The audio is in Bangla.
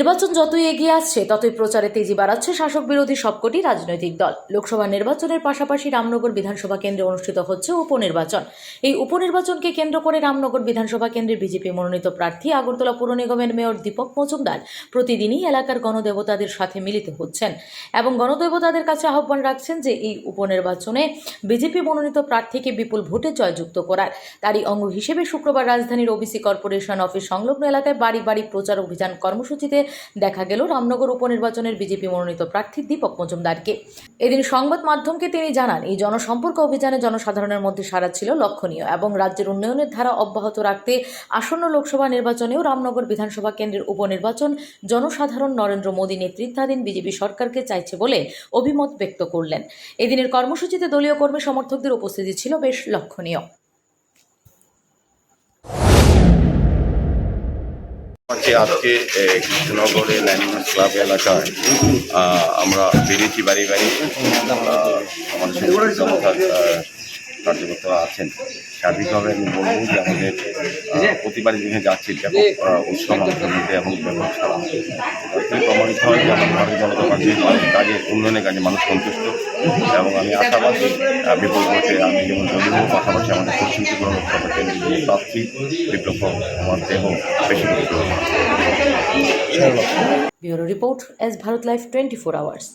নির্বাচন যতই এগিয়ে আসছে, ততই প্রচারে তেজি বাড়াচ্ছে শাসক বিরোধী সবকটি রাজনৈতিক দল। লোকসভা নির্বাচনের পাশাপাশি রামনগর বিধানসভা কেন্দ্রে অনুষ্ঠিত হচ্ছে উপনির্বাচন। এই উপনির্বাচনকে কেন্দ্র করে রামনগর বিধানসভা কেন্দ্রের বিজেপি মনোনীত প্রার্থী আগরতলা পুর নিগমের মেয়র দীপক মজুমদার প্রতিদিনই এলাকার গণদেবতাদের সাথে মিলিত হচ্ছেন এবং গণদেবতাদের কাছে আহ্বান রাখছেন যে এই উপনির্বাচনে বিজেপি মনোনীত প্রার্থীকে বিপুল ভোটে জয়যুক্ত করার। তারই অঙ্গ হিসেবে শুক্রবার রাজধানীর ওবিসি কর্পোরেশন অফিস সংলগ্ন এলাকায় বাড়ি বাড়ি প্রচার অভিযান কর্মসূচিতে দেখা গেল রামনগর উপনির্বাচনের বিজেপি মনোনীত প্রার্থী দীপক মজুমদারকে। এদিন সংবাদ মাধ্যমকে তিনি জানান, এই জনসম্পর্ক অভিযানে জনসাধারণের মধ্যে সাড়া ছিল লক্ষণীয় এবং রাজ্যের উন্নয়নের ধারা অব্যাহত রাখতে আসন্ন লোকসভা নির্বাচনেও রামনগর বিধানসভা কেন্দ্রের উপনির্বাচন জনসাধারণ নরেন্দ্র মোদী নেতৃত্বাধীন বিজেপি সরকারকে চাইছে বলে অভিমত ব্যক্ত করলেন। এদিনের কর্মসূচিতে দলীয় কর্মী সমর্থকদের উপস্থিতি ছিল বেশ লক্ষণীয়। হচ্ছে আজকে কৃষ্ণনগরের কৃষ্ণনগরে ল্যান্ডমার্ক ক্লাব এলাকায় আমরা বেরিয়েছি বাড়ি বাড়ি। আমাদের কার্যকর্তারা আছেন। সার্বিকভাবে আমি বলব যে আমাদের প্রতিবারই যেখানে যাচ্ছি ব্যাপক এবং ব্যাপক সারা। প্রমাণিত হয় যে আমার ভারতীয় জনতা পার্টির কাজে উন্নয়নের কাজে মানুষ সন্তুষ্ট। এবং আমি আশাবাদী বিপুল ভোটে আমি যেমন দলীয় পাশাপাশি আমাদের পশ্চিম ত্রিপুরা লোকসভা কেন্দ্রের যিনি প্রার্থী, বিপ্লব কুমার দেব বেশি করে bureau report S Bharat life twenty four hours.